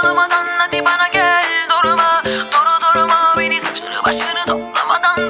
Sorgulamadan hadi bana gel Durma Duru durma beni saçını başını toplamadan